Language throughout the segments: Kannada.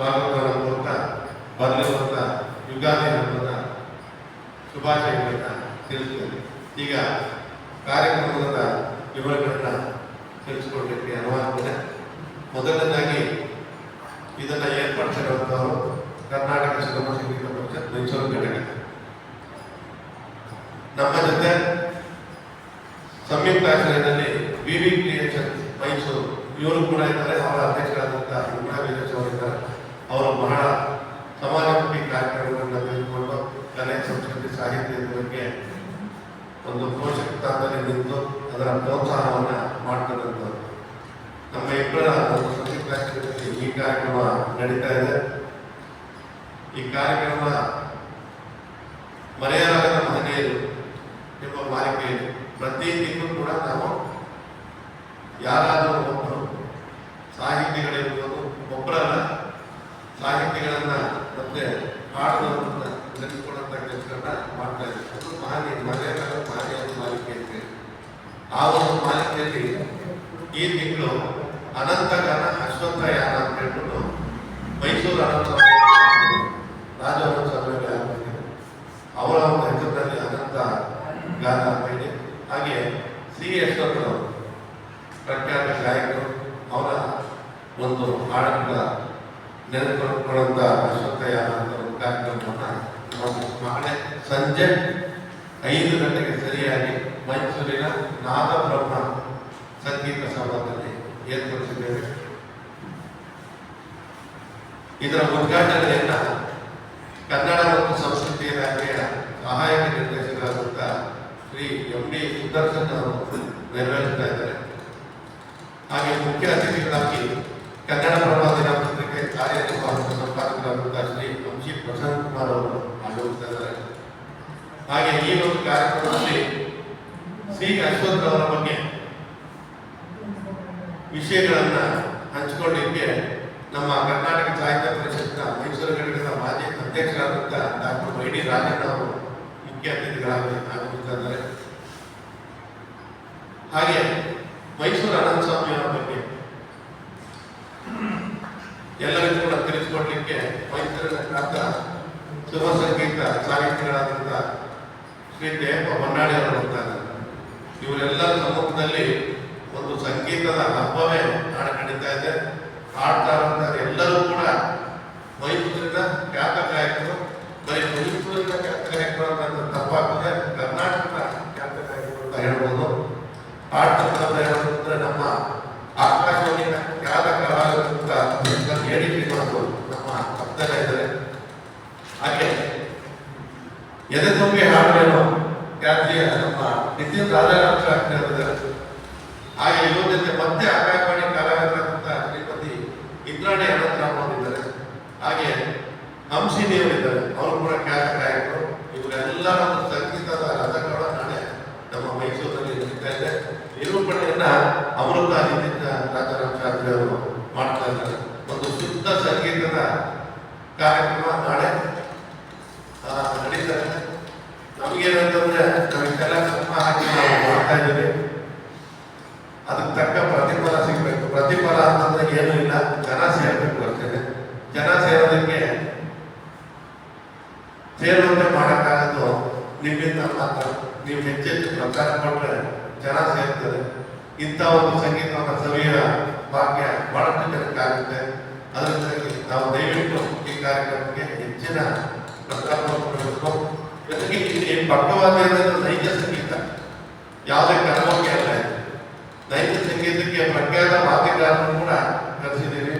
ಸ್ವಾಗತವನ್ನು ಕೋರ್ತಾ ಅಂತ ಯುಗಾದಿ ಹಬ್ಬದ ಶುಭಾಶಯಗಳನ್ನ ತಿಳಿಸ್ತೇನೆ. ಈಗ ಕಾರ್ಯಕ್ರಮದ ವಿವರಗಳನ್ನ ತಿಳಿಸ್ಕೊಡ್ಲಿಕ್ಕೆ ಅನುವಾದ ಮೊದಲನೇದಾಗಿ ಇದನ್ನ ಏರ್ಪಡಿಸಿರುವಂಥವರು ಕರ್ನಾಟಕ ಸುಗಮ ಸಂಗೀತ ಪರಿಷತ್, ಮೈಸೂರು ಘಟಕ ನಮ್ಮ ಜೊತೆ ಸಂಯುಕ್ತ ಆಶ್ರಯದಲ್ಲಿ ವಿ ವಿ ಕ್ರಿಯೇಷನ್ ಮೈಸೂರು, ಇವರು ಕೂಡ ಇದ್ದಾರೆ, ಅವರ ಅಧ್ಯಕ್ಷರಾದಂತಹ ಇಬ್ರಾಹಿಂ ಅವರು ಇದ್ದಾರೆ ಅವರು ಬಹಳ ಸಮಾಜಮುಖಿ ಕಾರ್ಯಕ್ರಮಗಳನ್ನು ತೆಗೆದುಕೊಂಡು ಕಲೆ ಸಂಸ್ಕೃತಿ ಸಾಹಿತ್ಯದ ಬಗ್ಗೆ ಒಂದು ಪೋಷಕ ಸ್ಥಾನದಲ್ಲಿ ನಿಂತು ಅದರ ಪ್ರೋತ್ಸಾಹವನ್ನು ಮಾಡ್ತಕ್ಕಂಥದ್ದು ನಮ್ಮ ಇಬ್ಬರ ಕಾರ್ಯಕ್ರಮದಲ್ಲಿ ಈ ಕಾರ್ಯಕ್ರಮ ನಡೀತಾ ಇದೆ. ಈ ಕಾರ್ಯಕ್ರಮ ಮರೆಯಲಾಗದ ಮಹನೀಯರು ಎಂಬ ಮಾಲಿಕೆಯಲ್ಲಿ ಪ್ರತಿ ತಿಂಗಳು ಕೂಡ ನಾವು ಯಾರಾದರೂ ಒಬ್ಬರು ಸಾಹಿತಿಗಳಿರ್ಬೋದು ಒಬ್ಬರನ್ನ ಸಾಹಿತಿಗಳನ್ನ ಮತ್ತೆ ಹಾಡುಗಳನ್ನ ನೆನೆಸಿಕೊಳ್ಳುವಂಥ ಕೆಲಸಗಳನ್ನ ಮಾಡ್ತಾ ಇದ್ದೀವಿ. ಅದು ಮಹನೀಯ, ಮರೆಯಲಾಗದ ಮಹನೀಯರ ಮಾಲಿಕೆ. ಆ ಒಂದು ಮಾಲಿಕೆಯಲ್ಲಿ ಈ ತಿಂಗಳು ಅನಂತಗಾನ ಅಶ್ವತ್ಥ ಯಾನ ಅಂತ ಹೇಳ್ಬಿಟ್ಟು ಮೈಸೂರು ಅನಂತ ಸಭೆಯಲ್ಲಿ ಆಗ್ಬಿಟ್ಟಿದೆ. ಅವರ ಒಂದು ಹೆಸರಿನಲ್ಲಿ ಅನಂತ ಗಾನ ಅಂತ ಇದೆ. ಹಾಗೆ ಸಿ ಯಶವಂತರವರು ಪ್ರಖ್ಯಾತ ಗಾಯಕರು, ಅವರ ಒಂದು ಹಾಡನ್ನ ನೆನೆದುಕೊಳ್ಳುವಂಥ ಅಶ್ವತ್ಥಯ್ಯ ಅಂತ ಒಂದು ಕಾರ್ಯಕ್ರಮವನ್ನು ನಾಳೆ ಸಂಜೆ ಐದು ಗಂಟೆಗೆ ಸರಿಯಾಗಿ ಮೈಸೂರಿನ ನಾದಬ್ರಹ್ಮ ಸಂಗೀತ ಸಭಾದಲ್ಲಿ ಏರ್ಪಡಿಸಿದ್ದೇವೆ. ಇದರ ಉದ್ಘಾಟನೆಯನ್ನ ಕನ್ನಡ ಮತ್ತು ಸಂಸ್ಕೃತಿ ಇಲಾಖೆಯ ಸಹಾಯಕ ನಿರ್ದೇಶಕರಾದಂಥ ಶ್ರೀ ಎಂ ಡಿ ಸುದರ್ಶನ್ ಅವರು ನೆರವೇರಿಸ್ತಾ ಇದ್ದಾರೆ. ಹಾಗೆ ಮುಖ್ಯ ಅತಿಥಿಗಳಾಗಿ ಕನ್ನಡ ಪ್ರಭಾ ದಿನಪತ್ರಿಕೆ ಕಾರ್ಯನಿರ್ವಾಹಕ ಸಂಪಾದಕರಾದಂಥ ಶ್ರೀ ವಂಶಿ ಪ್ರಶಾಂತ್ ಕುಮಾರ್ ಅವರು ಆಗಮಿಸ್ತಾ ಇದ್ದಾರೆ. ಹಾಗೆ ಈ ಒಂದು ಕಾರ್ಯಕ್ರಮದಲ್ಲಿ ಶ್ರೀ ಅಶ್ವಥ್ ಅವರ ಬಗ್ಗೆ ವಿಷಯಗಳನ್ನ ಹಂಚಿಕೊಳ್ಳಿಕ್ಕೆ ನಮ್ಮ ಕರ್ನಾಟಕ ಸಾಹಿತ್ಯ ಪರಿಷತ್ನ ಮೈಸೂರು ಘಟಕದ ಮಾಜಿ ಅಧ್ಯಕ್ಷರಾದಂಥ ಡಾಕ್ಟರ್ ವೈ ಡಿ ರಾಜಣ್ಣ ಅವರು ಮುಖ್ಯ ಅತಿಥಿಗಳಾಗಿ ಆಗಮಿಸಿದ್ದಾರೆ ಹಾಗೆ ಮೈಸೂರು ಅನಂತ ಸ್ವಾಮಿ ಅವರ ಬಗ್ಗೆ ಎಲ್ಲರಿಗೂ ಕೂಡ ತಿಳಿಸಿಕೊಡ್ಲಿಕ್ಕೆ ಮೈಸೂರಿನ ಖ್ಯಾತ ಶುಭ ಸಂಗೀತ ಸಾಹಿತ್ಯಗಳಾದಂಥ ಶ್ರೀ ದೇವಪ್ಪ ಹೊನ್ನಾಳಿ ಅವರು ಬರ್ತಾ ಇದ್ದಾರೆ. ಇವರೆಲ್ಲರ ಸಮ್ಮುಖದಲ್ಲಿ ಒಂದು ಸಂಗೀತದ ಹಬ್ಬವೇ ನಾಳೆ ನಡೀತಾ ಇದೆ. ಹಾಡ್ತಾ ಎಲ್ಲರೂ ಕೂಡ ಮೈಸೂರಿನ ಖ್ಯಾತ ಗಾಯಕರು, ಬರೀ ಮೈಸೂರಿನ ಖ್ಯಾತ ಗಾಯಕರು ಅಂತ ತಪ್ಪಾಗ್ತದೆ ಕರ್ನಾಟಕದ ಖ್ಯಾತ ಗಾಯಕರು ಅಂತ ಹೇಳ್ಬೋದು. ಹಾಡ್ತಕ್ಕಂಥ ಹೇಳೋದಂದ್ರೆ ನಮ್ಮ ಆಕಾಶವಾಣಿಯ ಖ್ಯಾತ ಕಲಾವಿದಂತ ಹೇಳಿ ಶ್ರೀನಿವಾಸರು ನಮ್ಮ ಪಕ್ಕದಲ್ಲೇ ಇದ್ದಾರೆ. ಹಾಗೆ ಎದೆ ತುಂಬಿ ಹಾಡೇನು ಖ್ಯಾತಿಯ ನಮ್ಮ ನಿತಿನ್ ಶಾಸ್ತ್ರಿ ಅವರಿದ್ದಾರೆ ಹಾಗೆ ಇವ್ರ ಮತ್ತೆ ಆಕಾಶವಾಣಿ ಕಲಾವಿದರಾದಂಥ ಶ್ರೀಪತಿ ಇಂದ್ರಾಣಿ ಅನಂತರಾಮ್ ಹಾಗೆ ಹಂಸಿ ದೇವರಿದ್ದಾರೆ. ಅವರು ಕೂಡ ಖ್ಯಾತ ಗಾಯಕರು. ಒಂದು ಸಂಗೀತದ ರಥಗಳ ನಾಳೆ ನಮ್ಮ ಮೈಸೂರಿನಲ್ಲಿ ನಡೀತಾ ಇದೆ. ನಿರೂಪಣೆಯನ್ನ ಅಮೃತ ನಿತಿನ್ ರಾಜಾರಾಮ್ ಶಾಸ್ತ್ರಿ ಅವರು ಮಾಡ್ತಾ ಇದ್ದಾರೆ. ಒಂದು ಶುದ್ಧ ಸಂಗೀತದ ಕಾರ್ಯಕ್ರಮ ನಾಳೆ ನಡೀತಾರೆ ನಮಗೇನಂತಂದ್ರೆ ನಮಗೆಲ್ಲ ಶ್ರಮ ಹಾಕಿ ಮಾಡ್ತಾ ಇದ್ದೀವಿ. ಅದಕ್ಕೆ ತಕ್ಕ ಪ್ರತಿಫಲ ಸಿಗಬೇಕು. ಪ್ರತಿಫಲ ಅಂತಂದ್ರೆ ಏನೂ ಇಲ್ಲ. ಜನ ಸೇರಬೇಕು ಅಷ್ಟೇ ಜನ ಸೇರೋದಕ್ಕೆ ಸೇರುವಂತೆ ಮಾಡೋಕ್ಕಾಗೋದು. ನಿಮ್ಮಿಂದ ಮಾತ್ರ. ನೀವು ಹೆಚ್ಚೆಚ್ಚು ಪ್ರಚಾರ ಕೊಟ್ಟರೆ ಜನ ಸೇರ್ತದೆ ಇಂಥ ಒಂದು ಸಂಗೀತವನ್ನು ಸವಿಯ ಭಾಗ್ಯ ಬಹಳಷ್ಟು ಜನಕ್ಕಾಗುತ್ತೆ. ಅದರಿಂದಾಗಿ ನಾವು ದಯವಿಟ್ಟು ಈ ಕಾರ್ಯಕ್ರಮಕ್ಕೆ ಹೆಚ್ಚಿನ ಪ್ರಚಾರ ಕೊಡಬೇಕು ಜೊತೆಗೆ ಪಕ್ಕವಾದ ನೈಜ ಸಂಗೀತ. ಯಾವುದೇ ಕರ್ಮಕ್ಕೆ ಅಲ್ಲ. ನೈಜ ಸಂಗೀತಕ್ಕೆ ಪ್ರಖ್ಯಾತ ವಾದ್ಯಗಾರರನ್ನು ಕೂಡ ಕರೆಸಿದ್ದೇವೆ.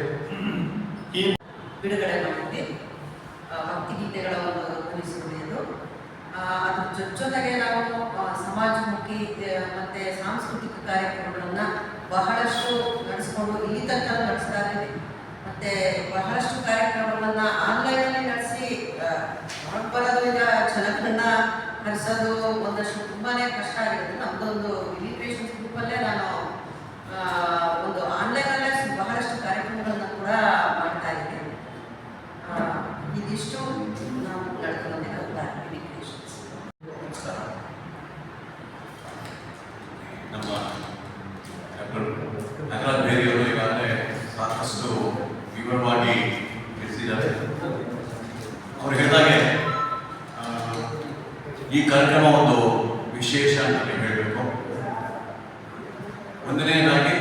ಬಿಡುಗಡೆ ಮಾಡಿದ್ವಿ ಭಕ್ತಿ ಗೀತೆಗಳ ಒಂದು ಕಲಿಸುವುದು ಅದ್ರ ಜೊತೆ ಜೊತೆಗೆ ನಾವು ಸಮಾಜಮುಖಿ ಮತ್ತೆ ಸಾಂಸ್ಕೃತಿಕ ಕಾರ್ಯಕ್ರಮಗಳನ್ನ ಬಹಳಷ್ಟು ನಡೆಸ್ಕೊಂಡು ಇಲ್ಲಿ ತನಕ ನಡೆಸ್ತಾ ಇದ್ದೀವಿ. ಮತ್ತೆ ಬಹಳಷ್ಟು ಕಾರ್ಯಕ್ರಮಗಳನ್ನ ಆನ್ಲೈನ್ ಅಲ್ಲಿ ನಡೆಸಿ ಹೊರಬರೋದ್ರಿಂದ ಜನಗಳನ್ನ ನಡೆಸೋದು ಒಂದಷ್ಟು ತುಂಬಾನೇ ಕಷ್ಟ ಆಗಿರುತ್ತೆ ನಮ್ದೊಂದು ಇಮಿಗ್ರೇಷನ್ ಗ್ರೂಪಲ್ಲೇ ನಾನು ಆ, ಒಂದು ಆನ್ಲೈನ್ ಅಲ್ಲೇ ಬಹಳಷ್ಟು ಕಾರ್ಯಕ್ರಮಗಳನ್ನ ಕೂಡ ಮಾಡ್ತಾ ಇದ್ದೀನಿ ಆ, ಇದಿಷ್ಟು ನಾವು ನಡ್ಕೊಂಡು ಇಮಿಗ್ರೇಷನ್ಸ್ ನಮಸ್ಕಾರ ನಮ್ಮ ಡಾಕ್ಟರ್ ನಾಗರಾಜ್ ಬೇರಿಯವರು ಈಗಾಗಲೇ ಸಾಕಷ್ಟು ವಿವರವಾಗಿ ತಿಳಿಸಿದ್ದಾರೆ. ಅವರು ಹೇಳಿದಾಗೆ ಈ ಕಾರ್ಯಕ್ರಮ ಒಂದು ವಿಶೇಷ ಅಂತ ಹೇಳಬೇಕು. ಒಂದನೇದಾಗಿ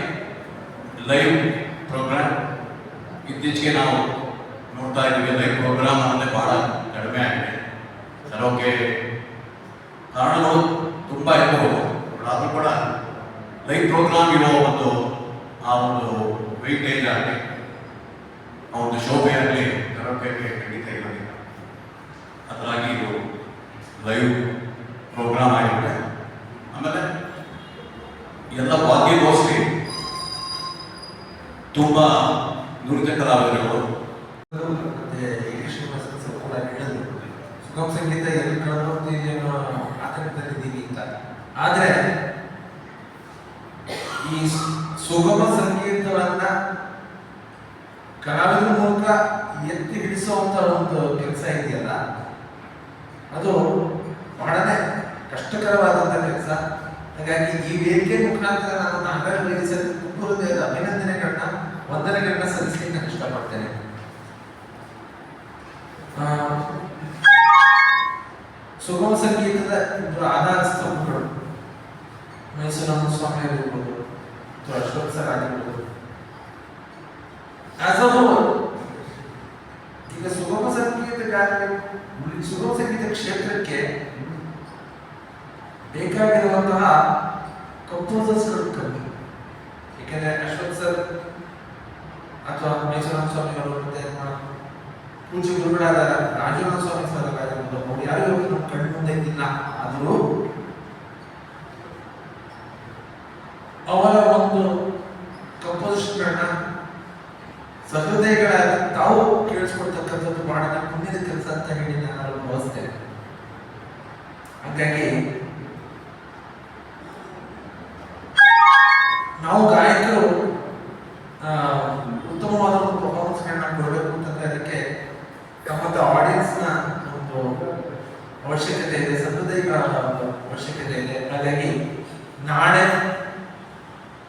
ಲೈವ್ ಪ್ರೋಗ್ರಾಮ್. ಇತ್ತೀಚೆಗೆ ನಾವು ನೋಡ್ತಾ ಇದ್ದೀವಿ, ಲೈವ್ ಪ್ರೋಗ್ರಾಮ್ ಅನ್ನೋದೇ ಬಹಳ ಕಡಿಮೆ ಆಗಿದೆ. ಅದಕ್ಕೆ ಕಾರಣಗಳು ತುಂಬ ಇದ್ದವು, ಆದರೂ ಕೂಡ ಲೈವ್ ಪ್ರೋಗ್ರಾಮ್ ಇರೋ ಒಂದು, ಆ ಒಂದು ವೆಯ್ಟೇಜ್ ಆಗಲಿ ಆ ಒಂದು ಶೋಭೆ ಆಗಲಿ ಕರೋಕೆಗೆ ಖಂಡಿತ ಇರೋದಿಲ್ಲ ಅದರಾಗಿ ಇದು ಲೈವ್ ಪ್ರೋಗ್ರಾಮ್ ಆಗಿರುತ್ತೆ ಆಮೇಲೆ ಎಲ್ಲ ವಾದ್ಯಗೋಷ್ಠಿ ತುಂಬ ನುರಿತ ಕಲಾವಿದರುಗಳು ಸುಗಮ ಸಂಗೀತ ಎಲ್ಲಿ ಕಳ್ಕೊಳ್ತೀವಿ ಅನ್ನೋ ಆತಂಕದಲ್ಲಿದ್ದೀವಿ ಅಂತ. ಆದ್ರೆ ಈ ಸುಗಮ ಸಂಗೀತವನ್ನ ಕಲಾವಿದರ ಮೂಲಕ ಎತ್ತಿ ಹಿಡಿಸುವಂತ ಒಂದು ಕೆಲಸ ಇದೆಯಲ್ಲ, ಅದು ಬಹಳನೇ ಕಷ್ಟಕರವಾದಂತ ಕೆಲಸ. ಹಾಗಾಗಿ ಈ ವೇದಿಕೆ ಮುಖಾಂತರ ನಾನು ನಾಗರ ಹೃದಯದ ಅಭಿನಂದನೆಗಳನ್ನ, ವಂದನೆಗಳನ್ನ ಸಲ್ಲಿಸಲಿಕ್ಕೆ ನಾನು ಇಷ್ಟಪಡ್ತೇನೆ. ಸುಗಮ ಸಂಗೀತದ ಒಂದು ಆಧಾರ ಸ್ತಂಭಗಳು ಮೈಸೂರು ಸ್ವಾಮಿ ಅಶೋಕ್ ಸರ್ ಆಗಿರ್ಬೋದು ಆಸ್ ಈಗ ಸುಗಮ ಸಂಗೀತಗಾರ ಸುಗಮ ಸಂಗೀತ ಕ್ಷೇತ್ರಕ್ಕೆ ಬೇಕಾಗಿರುವಂತಹ ಕಂಪೋಸರ್ಸ್ಗಳು ಕಮ್ಮಿ. ಯಾಕೆಂದ್ರೆ ಅಶ್ವಥ್ ಸರ್ ಅಥವಾ ಮೈಸೂರಾಮ ಸ್ವಾಮಿಗಳು ಮತ್ತೆ ಪೂಜೆ ಗುರುಗಳಾದ ರಾಜನಾಥ ಸ್ವಾಮಿ ಸರ್ ಆಗಿರ್ಬೋದು ಅವ್ರು ಯಾರು ನಮ್ಮ ಕಣ್ಣು ಮುಂದೆ ಇಲ್ಲ. ಆದರೂ ಅವರ ಒಂದು ಕಂಪೋಸಿಷನ್ಗಳನ್ನ ಸಹೃದಯಗಳ ತಾವು ಕೇಳಿಸ್ಕೊಳ್ತಕ್ಕಂಥದ್ದು ಮಾಡಿದ ಪುಣ್ಯದ ಕೆಲಸ ಅಂತ ಹೇಳಿ ನಾನು ಭಾವಿಸ್ತೇನೆ. ಹಾಗಾಗಿ ನಾವು ಗಾಯಕರು ಆ, ಉತ್ತಮವಾದ ಒಂದು ಪರ್ಫಾರ್ಮೆನ್ಸ್ಗಳನ್ನ ಕೊಡಬೇಕು ಅಂತಂದ್ರೆ ಅದಕ್ಕೆ ತಮ್ಮದ ಆಡಿಯನ್ಸ್ನ ಒಂದು ಅವಶ್ಯಕತೆ ಇದೆ ಸಹೃದಯಗಳ ಒಂದು ಅವಶ್ಯಕತೆ ಇದೆ ಹಾಗಾಗಿ ನಾಳೆ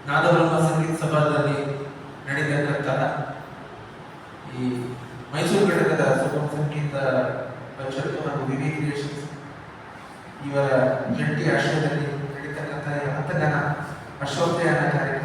ನಾದಬ್ರಹ್ಮ ಸಂಗೀತ ಸಭಾದಲ್ಲಿ ನಡೀತಕ್ಕಂತಹ ಈ ಮೈಸೂರು ಘಟಕದ ಸುಗಮ ಸಂಗೀತ ಪರಿಷತ್ತು ಹಾಗೂ ವಿವಿ ಕ್ರಿಯೇಷನ್ಸ್, ಇವರ ಜಂಟಿ ಆಶ್ರಯದಲ್ಲಿ ನಡೀತಕ್ಕಂಥ ಈ ಹಂತಗಾನ ಅಶ್ವತ್ಥಯಾನ ಕಾರ್ಯಕ್ರಮ.